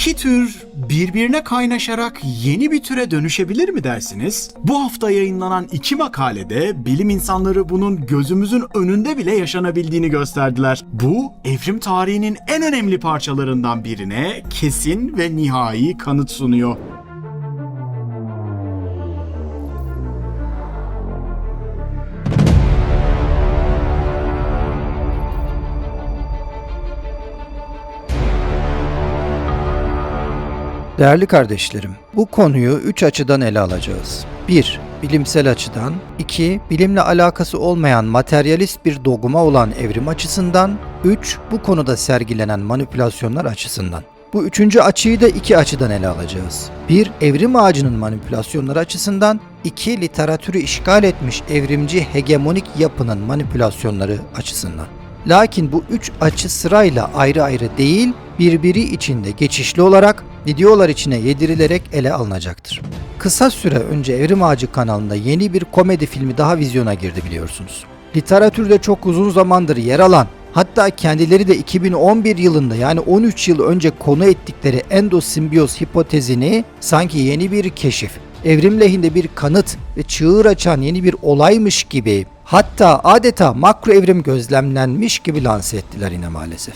İki tür birbirine kaynaşarak yeni bir türe dönüşebilir mi dersiniz? Bu hafta yayınlanan iki makalede bilim insanları bunun gözümüzün önünde bile yaşanabildiğini gösterdiler. Bu evrim tarihinin en önemli parçalarından birine kesin ve nihai kanıt sunuyor. Değerli kardeşlerim, bu konuyu üç açıdan ele alacağız. 1. Bilimsel açıdan 2. Bilimle alakası olmayan materyalist bir dogma olan evrim açısından 3. Bu konuda sergilenen manipülasyonlar açısından. Bu üçüncü açıyı da iki açıdan ele alacağız. 1. Evrim ağacının manipülasyonları açısından 2. Literatürü işgal etmiş evrimci hegemonik yapının manipülasyonları açısından. Lakin bu üç açı sırayla ayrı ayrı değil, birbiri içinde geçişli olarak videolar içine yedirilerek ele alınacaktır. Kısa süre önce Evrim Ağacı kanalında yeni bir komedi filmi daha vizyona girdi biliyorsunuz. Literatürde çok uzun zamandır yer alan, hatta kendileri de 2011 yılında yani 13 yıl önce konu ettikleri endosimbiyoz hipotezini sanki yeni bir keşif, evrim lehinde bir kanıt ve çığır açan yeni bir olaymış gibi hatta adeta makro evrim gözlemlenmiş gibi lanse ettiler yine maalesef.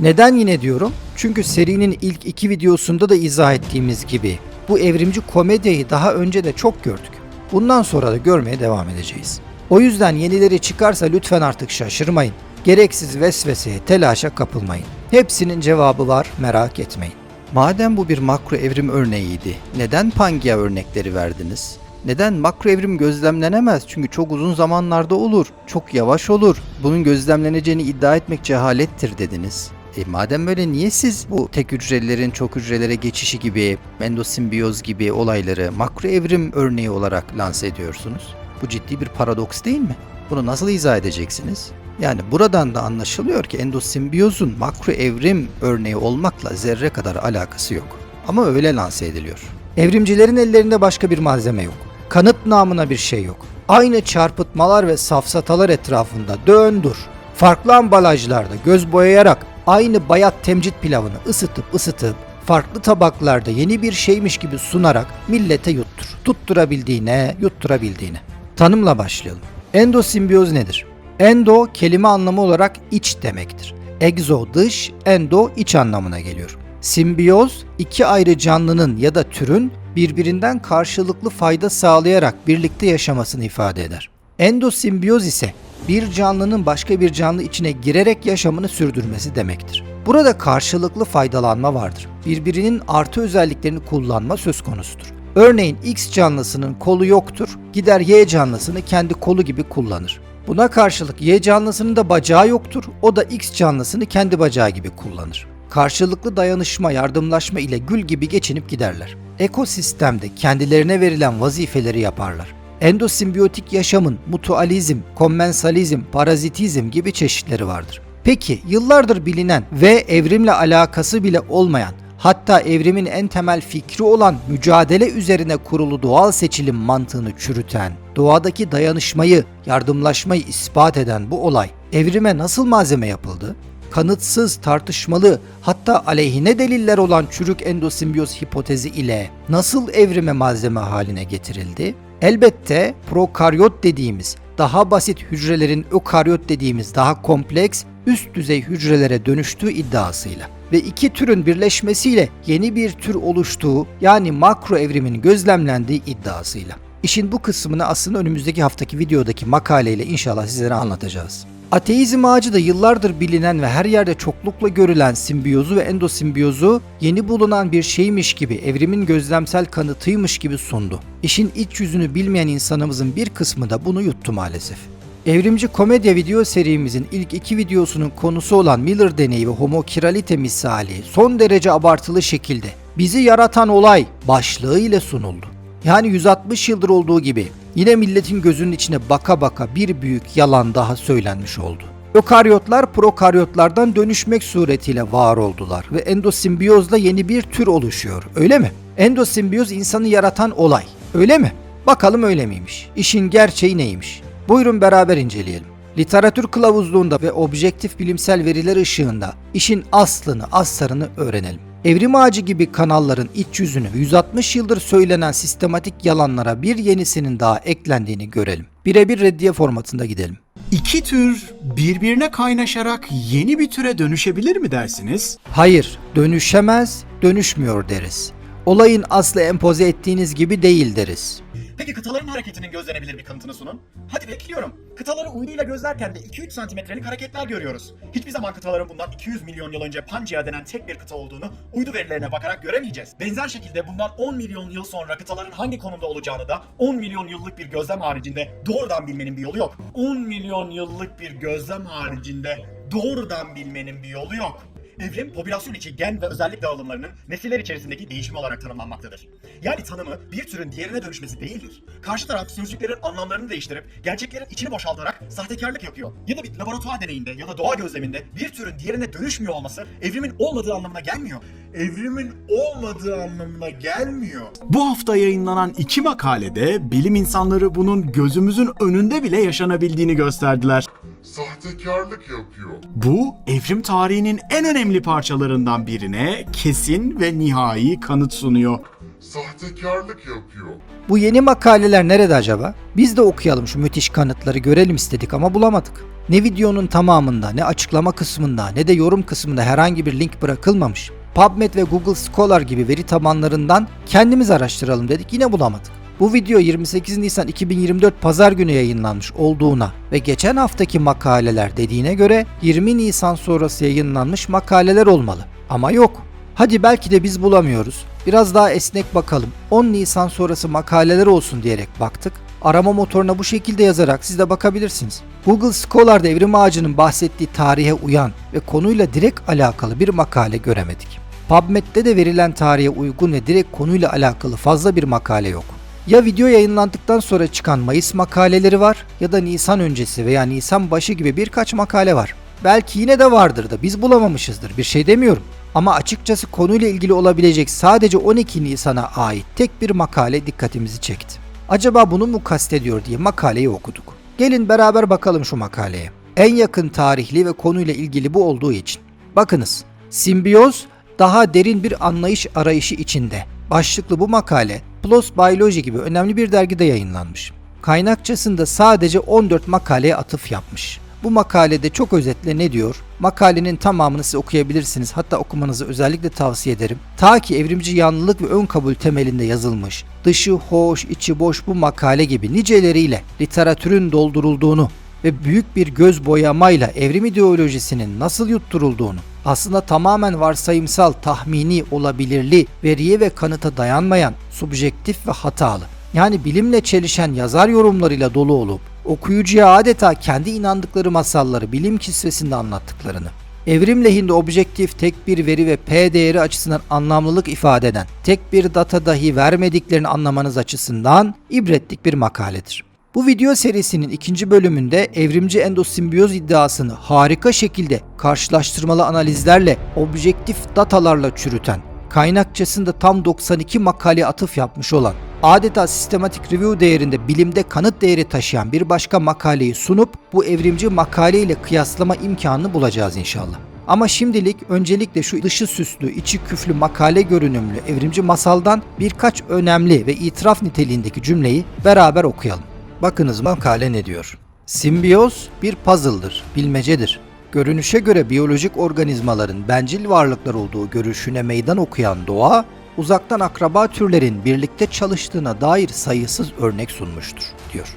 Neden yine diyorum? Çünkü serinin ilk iki videosunda da izah ettiğimiz gibi bu evrimci komediyi daha önce de çok gördük. Bundan sonra da görmeye devam edeceğiz. O yüzden yenileri çıkarsa lütfen artık şaşırmayın. Gereksiz vesveseye, telaşa kapılmayın. Hepsinin cevabı var, merak etmeyin. Madem bu bir makro evrim örneğiydi, neden Pangea örnekleri verdiniz? Neden makro evrim gözlemlenemez? Çünkü çok uzun zamanlarda olur, çok yavaş olur. Bunun gözlemleneceğini iddia etmek cehalettir dediniz. E madem böyle niye siz bu tek hücrelerin çok hücrelere geçişi gibi, endosimbiyoz gibi olayları makro evrim örneği olarak lanse ediyorsunuz? Bu ciddi bir paradoks değil mi? Bunu nasıl izah edeceksiniz? Yani buradan da anlaşılıyor ki endosimbiyozun makro evrim örneği olmakla zerre kadar alakası yok. Ama öyle lanse ediliyor. Evrimcilerin ellerinde başka bir malzeme yok. Kanıt namına bir şey yok. Aynı çarpıtmalar ve safsatalar etrafında dön dur. Farklı ambalajlarda göz boyayarak aynı bayat temcit pilavını ısıtıp ısıtıp farklı tabaklarda yeni bir şeymiş gibi sunarak millete yuttur. Tutturabildiğine, yutturabildiğine. Tanımla başlayalım. Endosimbiyoz nedir? Endo kelime anlamı olarak iç demektir. Exo dış, endo iç anlamına geliyor. Simbiyoz iki ayrı canlının ya da türün birbirinden karşılıklı fayda sağlayarak birlikte yaşamasını ifade eder. Endosimbiyoz ise bir canlının başka bir canlı içine girerek yaşamını sürdürmesi demektir. Burada karşılıklı faydalanma vardır. Birbirinin artı özelliklerini kullanma söz konusudur. Örneğin X canlısının kolu yoktur, gider Y canlısını kendi kolu gibi kullanır. Buna karşılık Y canlısının da bacağı yoktur, o da X canlısını kendi bacağı gibi kullanır. Karşılıklı dayanışma, yardımlaşma ile gül gibi geçinip giderler. Ekosistemde kendilerine verilen vazifeleri yaparlar. Endosimbiyotik yaşamın mutualizm, kommensalizm, parazitizm gibi çeşitleri vardır. Peki yıllardır bilinen ve evrimle alakası bile olmayan hatta evrimin en temel fikri olan mücadele üzerine kurulu doğal seçilim mantığını çürüten, doğadaki dayanışmayı, yardımlaşmayı ispat eden bu olay evrime nasıl malzeme yapıldı? Kanıtsız, tartışmalı, hatta aleyhine deliller olan çürük endosimbiyoz hipotezi ile nasıl evrime malzeme haline getirildi? Elbette prokaryot dediğimiz daha basit hücrelerin ökaryot dediğimiz daha kompleks üst düzey hücrelere dönüştüğü iddiasıyla ve iki türün birleşmesiyle yeni bir tür oluştuğu yani makro evrimin gözlemlendiği iddiasıyla. İşin bu kısmını aslında önümüzdeki haftaki videodaki makaleyle inşallah sizlere anlatacağız. Ateizm ağacı da yıllardır bilinen ve her yerde çoklukla görülen simbiyozu ve endosimbiyozu yeni bulunan bir şeymiş gibi, evrimin gözlemsel kanıtıymış gibi sundu. İşin iç yüzünü bilmeyen insanımızın bir kısmı da bunu yuttu maalesef. Evrimci komedya video serimizin ilk iki videosunun konusu olan Miller deneyi ve homokiralite misali son derece abartılı şekilde bizi yaratan olay başlığı ile sunuldu. Yani 160 yıldır olduğu gibi yine milletin gözünün içine baka baka bir büyük yalan daha söylenmiş oldu. Ökaryotlar prokaryotlardan dönüşmek suretiyle var oldular ve endosimbiyozla yeni bir tür oluşuyor. Öyle mi? Endosimbiyoz insanı yaratan olay. Öyle mi? Bakalım öyle miymiş? İşin gerçeği neymiş? Buyurun beraber inceleyelim. Literatür kılavuzluğunda ve objektif bilimsel veriler ışığında işin aslını, aslarını öğrenelim. Evrim ağacı gibi kanalların iç yüzünü 160 yıldır söylenen sistematik yalanlara bir yenisinin daha eklendiğini görelim. Birebir reddiye formatında gidelim. İki tür birbirine kaynaşarak yeni bir türe dönüşebilir mi dersiniz? Hayır, dönüşemez, dönüşmüyor deriz. Olayın aslı empoze ettiğiniz gibi değil deriz. Peki kıtaların hareketinin gözlenebilir bir kanıtını sunun. Hadi bekliyorum. Kıtaları uyduyla gözlerken de 2-3 santimetrelik hareketler görüyoruz. Hiçbir zaman kıtaların bundan 200 milyon yıl önce Pangea denen tek bir kıta olduğunu uydu verilerine bakarak göremeyeceğiz. Benzer şekilde bundan 10 milyon yıl sonra kıtaların hangi konumda olacağını da 10 milyon yıllık bir gözlem haricinde doğrudan bilmenin bir yolu yok. 10 milyon yıllık bir gözlem haricinde doğrudan bilmenin bir yolu yok. Evrim, popülasyon içi gen ve özellik dağılımlarının nesiller içerisindeki değişimi olarak tanımlanmaktadır. Yani tanımı bir türün diğerine dönüşmesi değildir. Karşı taraf sözcüklerin anlamlarını değiştirip gerçeklerin içini boşaltarak sahtekarlık yapıyor. Ya da bir laboratuvar deneyinde ya da doğa gözleminde bir türün diğerine dönüşmüyor olması evrimin olmadığı anlamına gelmiyor. Evrimin olmadığı anlamına gelmiyor. Bu hafta yayınlanan iki makalede bilim insanları bunun gözümüzün önünde bile yaşanabildiğini gösterdiler. Sahtekarlık yapıyor. Bu evrim tarihinin en önemli parçalarından birine kesin ve nihai kanıt sunuyor. Sahtekarlık yapıyor. Bu yeni makaleler nerede acaba? Biz de okuyalım şu müthiş kanıtları görelim istedik ama bulamadık. Ne videonun tamamında, ne açıklama kısmında, ne de yorum kısmında herhangi bir link bırakılmamış. PubMed ve Google Scholar gibi veri tabanlarından kendimiz araştıralım dedik yine bulamadık. Bu video 28 Nisan 2024 Pazar günü yayınlanmış olduğuna ve geçen haftaki makaleler dediğine göre 20 Nisan sonrası yayınlanmış makaleler olmalı. Ama yok. Hadi belki de biz bulamıyoruz. Biraz daha esnek bakalım. 10 Nisan sonrası makaleler olsun diyerek baktık. Arama motoruna bu şekilde yazarak siz de bakabilirsiniz. Google Scholar'da evrim ağacının bahsettiği tarihe uyan ve konuyla direkt alakalı bir makale göremedik. PubMed'de de verilen tarihe uygun ve direkt konuyla alakalı fazla bir makale yok. Ya video yayınlandıktan sonra çıkan Mayıs makaleleri var ya da Nisan öncesi veya Nisan başı gibi birkaç makale var. Belki yine de vardır da biz bulamamışızdır bir şey demiyorum. Ama açıkçası konuyla ilgili olabilecek sadece 12 Nisan'a ait tek bir makale dikkatimizi çekti. Acaba bunu mu kastediyor diye makaleyi okuduk. Gelin beraber bakalım şu makaleye. En yakın tarihli ve konuyla ilgili bu olduğu için. Bakınız, simbiyoz daha derin bir anlayış arayışı içinde. Başlıklı bu makale PLOS Biology gibi önemli bir dergide yayınlanmış. Kaynakçasında sadece 14 makaleye atıf yapmış. Bu makalede çok özetle ne diyor? Makalenin tamamını siz okuyabilirsiniz. Hatta okumanızı özellikle tavsiye ederim. Ta ki evrimci yanlılık ve ön kabul temelinde yazılmış, dışı hoş, içi boş bu makale gibi niceleriyle literatürün doldurulduğunu ve büyük bir göz boyamayla evrim ideolojisinin nasıl yutturulduğunu, aslında tamamen varsayımsal, tahmini, olabilirli, veriye ve kanıta dayanmayan, subjektif ve hatalı, yani bilimle çelişen yazar yorumlarıyla dolu olup, okuyucuya adeta kendi inandıkları masalları bilim kisvesinde anlattıklarını, evrim lehinde objektif tek bir veri ve P değeri açısından anlamlılık ifade eden tek bir data dahi vermediklerini anlamanız açısından ibretlik bir makaledir. Bu video serisinin ikinci bölümünde evrimci endosimbiyoz iddiasını harika şekilde karşılaştırmalı analizlerle, objektif datalarla çürüten, kaynakçasında tam 92 makale atıf yapmış olan, adeta sistematik review değerinde bilimde kanıt değeri taşıyan bir başka makaleyi sunup bu evrimci makale ile kıyaslama imkanını bulacağız inşallah. Ama şimdilik öncelikle şu dışı süslü, içi küflü makale görünümlü evrimci masaldan birkaç önemli ve itiraf niteliğindeki cümleyi beraber okuyalım. Bakınız makale ne diyor? Simbiyoz bir puzzle'dır, bilmecedir. Görünüşe göre biyolojik organizmaların bencil varlıklar olduğu görüşüne meydan okuyan doğa, uzaktan akraba türlerin birlikte çalıştığına dair sayısız örnek sunmuştur, diyor.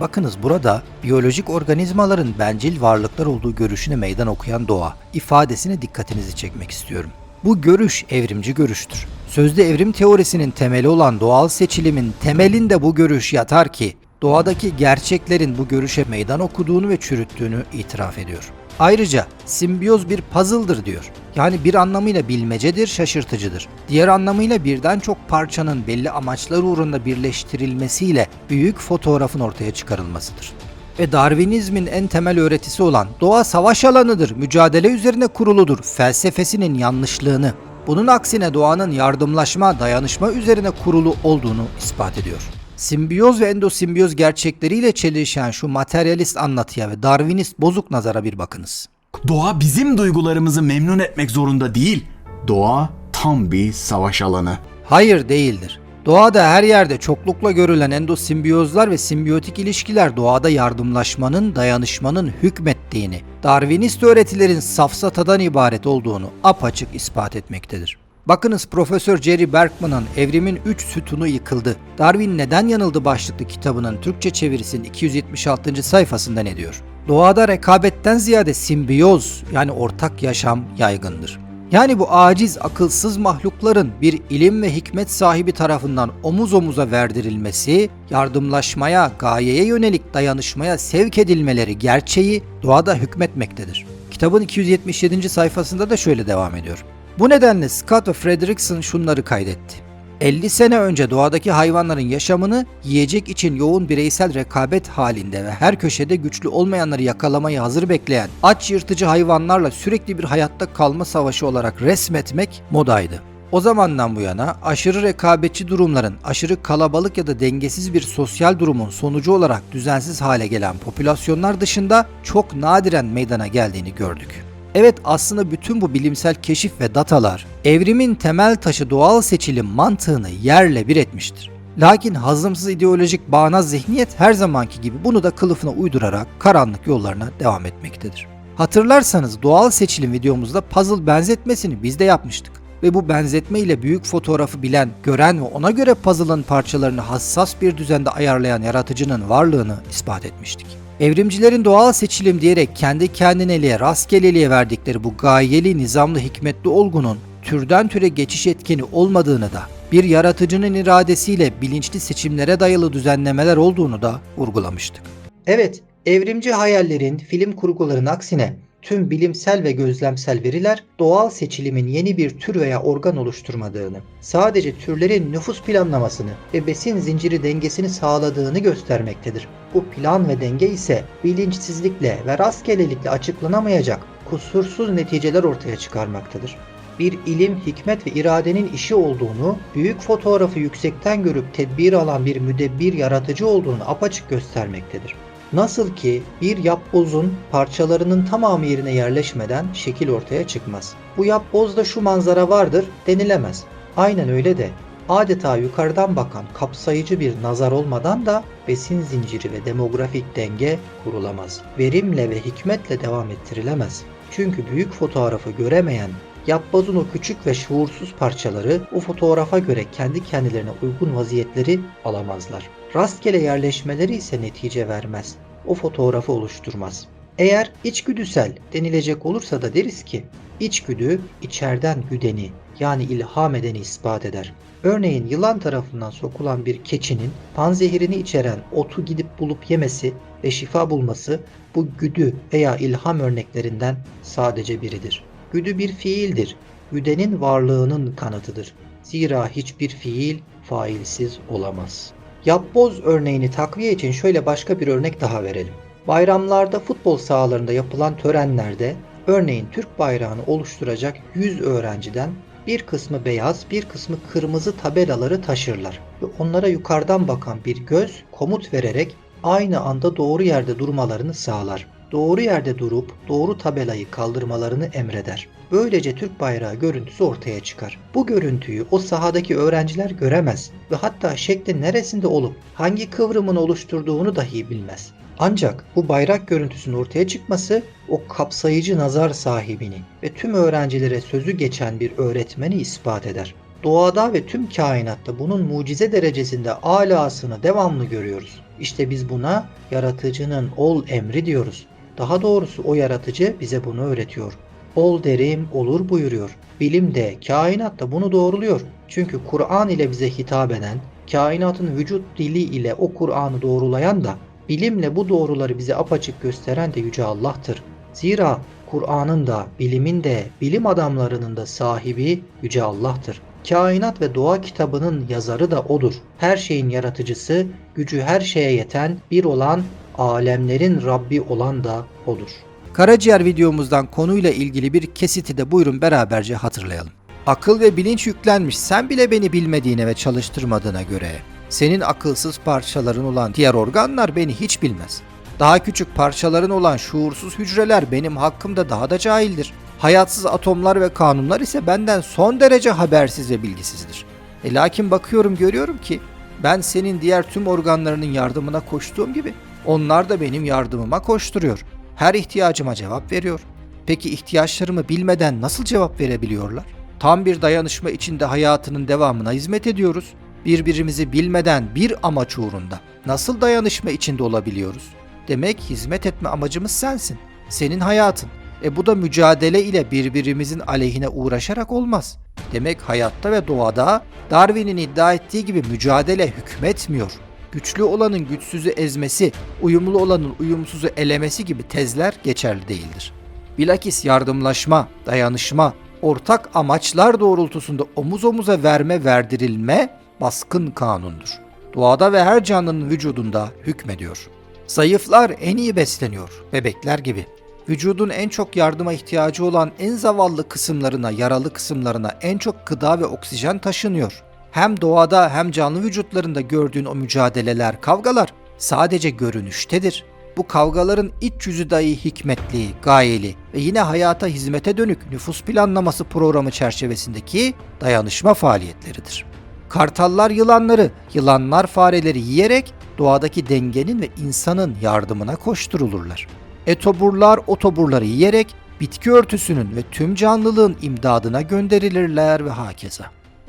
Bakınız burada biyolojik organizmaların bencil varlıklar olduğu görüşüne meydan okuyan doğa ifadesine dikkatinizi çekmek istiyorum. Bu görüş evrimci görüştür. Sözde evrim teorisinin temeli olan doğal seçilimin temelinde bu görüş yatar ki doğadaki gerçeklerin bu görüşe meydan okuduğunu ve çürüttüğünü itiraf ediyor. Ayrıca simbiyoz bir puzzle'dır diyor. Yani bir anlamıyla bilmecedir, şaşırtıcıdır. Diğer anlamıyla birden çok parçanın belli amaçlar uğrunda birleştirilmesiyle büyük fotoğrafın ortaya çıkarılmasıdır. Ve Darwinizmin en temel öğretisi olan doğa savaş alanıdır, mücadele üzerine kuruludur felsefesinin yanlışlığını, bunun aksine doğanın yardımlaşma, dayanışma üzerine kurulu olduğunu ispat ediyor. Simbiyoz ve endosimbiyoz gerçekleriyle çelişen şu materyalist anlatıya ve Darwinist bozuk nazara bir bakınız. Doğa bizim duygularımızı memnun etmek zorunda değil. Doğa tam bir savaş alanı. Hayır değildir. Doğada her yerde çoklukla görülen endosimbiyozlar ve simbiyotik ilişkiler doğada yardımlaşmanın, dayanışmanın hükmettiğini, Darwinist öğretilerin safsatadan ibaret olduğunu apaçık ispat etmektedir. Bakınız Profesör Jerry Berkman'ın Evrimin 3 Sütunu Yıkıldı. Darwin Neden Yanıldı başlıklı kitabının Türkçe çevirisinin 276. sayfasında ne diyor? Doğada rekabetten ziyade simbiyoz yani ortak yaşam yaygındır. Yani bu aciz, akılsız mahlukların bir ilim ve hikmet sahibi tarafından omuz omuza verdirilmesi, yardımlaşmaya, gayeye yönelik dayanışmaya sevk edilmeleri gerçeği doğada hükmetmektedir. Kitabın 277. sayfasında da şöyle devam ediyor. Bu nedenle Scott ve Fredrickson şunları kaydetti. 50 sene önce doğadaki hayvanların yaşamını yiyecek için yoğun bireysel rekabet halinde ve her köşede güçlü olmayanları yakalamayı hazır bekleyen aç yırtıcı hayvanlarla sürekli bir hayatta kalma savaşı olarak resmetmek modaydı. O zamandan bu yana aşırı rekabetçi durumların aşırı kalabalık ya da dengesiz bir sosyal durumun sonucu olarak düzensiz hale gelen popülasyonlar dışında çok nadiren meydana geldiğini gördük. Evet aslında bütün bu bilimsel keşif ve datalar evrimin temel taşı doğal seçilim mantığını yerle bir etmiştir. Lakin hazımsız ideolojik bağnaz zihniyet her zamanki gibi bunu da kılıfına uydurarak karanlık yollarına devam etmektedir. Hatırlarsanız doğal seçilim videomuzda puzzle benzetmesini biz de yapmıştık ve bu benzetme ile büyük fotoğrafı bilen, gören ve ona göre puzzle'ın parçalarını hassas bir düzende ayarlayan yaratıcının varlığını ispat etmiştik. Evrimcilerin doğal seçilim diyerek kendi kendineliğe, rastgeleliğe verdikleri bu gayeli, nizamlı, hikmetli olgunun türden türe geçiş etkeni olmadığını da, bir yaratıcının iradesiyle bilinçli seçimlere dayalı düzenlemeler olduğunu da vurgulamıştık. Evet, evrimci hayallerin, film kurguların aksine tüm bilimsel ve gözlemsel veriler doğal seçilimin yeni bir tür veya organ oluşturmadığını, sadece türlerin nüfus planlamasını ve besin zinciri dengesini sağladığını göstermektedir. Bu plan ve denge ise bilinçsizlikle ve rastgelelikle açıklanamayacak kusursuz neticeler ortaya çıkarmaktadır. Bir ilim, hikmet ve iradenin işi olduğunu, büyük fotoğrafı yüksekten görüp tedbir alan bir müdebbir yaratıcı olduğunu apaçık göstermektedir. Nasıl ki bir yapbozun parçalarının tamamı yerine yerleşmeden şekil ortaya çıkmaz. Bu yapbozda şu manzara vardır denilemez. Aynen öyle de adeta yukarıdan bakan kapsayıcı bir nazar olmadan da besin zinciri ve demografik denge kurulamaz. Verimle ve hikmetle devam ettirilemez. Çünkü büyük fotoğrafı göremeyen Yapbozun o küçük ve şuursuz parçaları o fotoğrafa göre kendi kendilerine uygun vaziyetleri alamazlar. Rastgele yerleşmeleri ise netice vermez. O fotoğrafı oluşturmaz. Eğer içgüdüsel denilecek olursa da deriz ki içgüdü içerden güdeni yani ilham edeni ispat eder. Örneğin yılan tarafından sokulan bir keçinin panzehirini içeren otu gidip bulup yemesi ve şifa bulması bu güdü veya ilham örneklerinden sadece biridir. Güdü bir fiildir. Güdenin varlığının kanıtıdır. Zira hiçbir fiil failsiz olamaz. Yapboz örneğini takviye için şöyle başka bir örnek daha verelim. Bayramlarda futbol sahalarında yapılan törenlerde örneğin Türk bayrağını oluşturacak 100 öğrenciden bir kısmı beyaz, bir kısmı kırmızı tabelaları taşırlar ve onlara yukarıdan bakan bir göz komut vererek aynı anda doğru yerde durmalarını sağlar doğru yerde durup doğru tabelayı kaldırmalarını emreder. Böylece Türk bayrağı görüntüsü ortaya çıkar. Bu görüntüyü o sahadaki öğrenciler göremez ve hatta şeklin neresinde olup hangi kıvrımın oluşturduğunu dahi bilmez. Ancak bu bayrak görüntüsünün ortaya çıkması o kapsayıcı nazar sahibini ve tüm öğrencilere sözü geçen bir öğretmeni ispat eder. Doğada ve tüm kainatta bunun mucize derecesinde alasını devamlı görüyoruz. İşte biz buna yaratıcının ol emri diyoruz. Daha doğrusu o yaratıcı bize bunu öğretiyor. Ol derim olur buyuruyor. Bilim de kainat da bunu doğruluyor. Çünkü Kur'an ile bize hitap eden, kainatın vücut dili ile o Kur'an'ı doğrulayan da, bilimle bu doğruları bize apaçık gösteren de Yüce Allah'tır. Zira Kur'an'ın da, bilimin de, bilim adamlarının da sahibi Yüce Allah'tır. Kainat ve Doğa kitabının yazarı da odur. Her şeyin yaratıcısı, gücü her şeye yeten, bir olan alemlerin Rabbi olan da odur. Karaciğer videomuzdan konuyla ilgili bir kesiti de buyurun beraberce hatırlayalım. Akıl ve bilinç yüklenmiş sen bile beni bilmediğine ve çalıştırmadığına göre senin akılsız parçaların olan diğer organlar beni hiç bilmez. Daha küçük parçaların olan şuursuz hücreler benim hakkımda daha da cahildir. Hayatsız atomlar ve kanunlar ise benden son derece habersiz ve bilgisizdir. E lakin bakıyorum görüyorum ki ben senin diğer tüm organlarının yardımına koştuğum gibi onlar da benim yardımıma koşturuyor. Her ihtiyacıma cevap veriyor. Peki ihtiyaçlarımı bilmeden nasıl cevap verebiliyorlar? Tam bir dayanışma içinde hayatının devamına hizmet ediyoruz. Birbirimizi bilmeden bir amaç uğrunda nasıl dayanışma içinde olabiliyoruz? Demek hizmet etme amacımız sensin. Senin hayatın. E bu da mücadele ile birbirimizin aleyhine uğraşarak olmaz. Demek hayatta ve doğada Darwin'in iddia ettiği gibi mücadele hükmetmiyor. Güçlü olanın güçsüzü ezmesi, uyumlu olanın uyumsuzu elemesi gibi tezler geçerli değildir. Bilakis yardımlaşma, dayanışma, ortak amaçlar doğrultusunda omuz omuza verme verdirilme baskın kanundur. Doğada ve her canlının vücudunda hükmediyor. Zayıflar en iyi besleniyor, bebekler gibi. Vücudun en çok yardıma ihtiyacı olan en zavallı kısımlarına, yaralı kısımlarına en çok gıda ve oksijen taşınıyor. Hem doğada hem canlı vücutlarında gördüğün o mücadeleler, kavgalar sadece görünüştedir. Bu kavgaların iç yüzü dahi hikmetli, gayeli ve yine hayata hizmete dönük nüfus planlaması programı çerçevesindeki dayanışma faaliyetleridir. Kartallar yılanları, yılanlar fareleri yiyerek doğadaki dengenin ve insanın yardımına koşturulurlar. Etoburlar otoburları yiyerek bitki örtüsünün ve tüm canlılığın imdadına gönderilirler ve hakeza.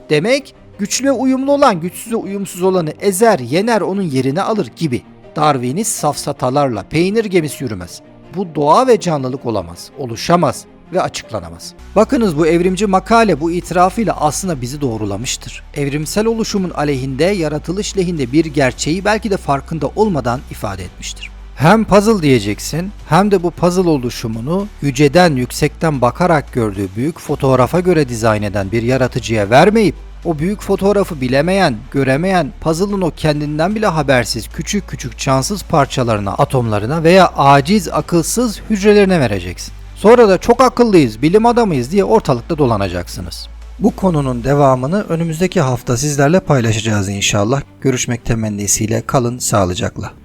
Demek güçlü ve uyumlu olan güçsüzü uyumsuz olanı ezer, yener, onun yerine alır gibi. Darwin'i safsatalarla peynir gemisi yürümez. Bu doğa ve canlılık olamaz, oluşamaz ve açıklanamaz. Bakınız bu evrimci makale bu itirafıyla aslında bizi doğrulamıştır. Evrimsel oluşumun aleyhinde, yaratılış lehinde bir gerçeği belki de farkında olmadan ifade etmiştir. Hem puzzle diyeceksin hem de bu puzzle oluşumunu yüceden yüksekten bakarak gördüğü büyük fotoğrafa göre dizayn eden bir yaratıcıya vermeyip o büyük fotoğrafı bilemeyen, göremeyen, puzzle'ın o kendinden bile habersiz küçük küçük cansız parçalarına, atomlarına veya aciz, akılsız hücrelerine vereceksin. Sonra da çok akıllıyız, bilim adamıyız diye ortalıkta dolanacaksınız. Bu konunun devamını önümüzdeki hafta sizlerle paylaşacağız inşallah. Görüşmek temennisiyle kalın sağlıcakla.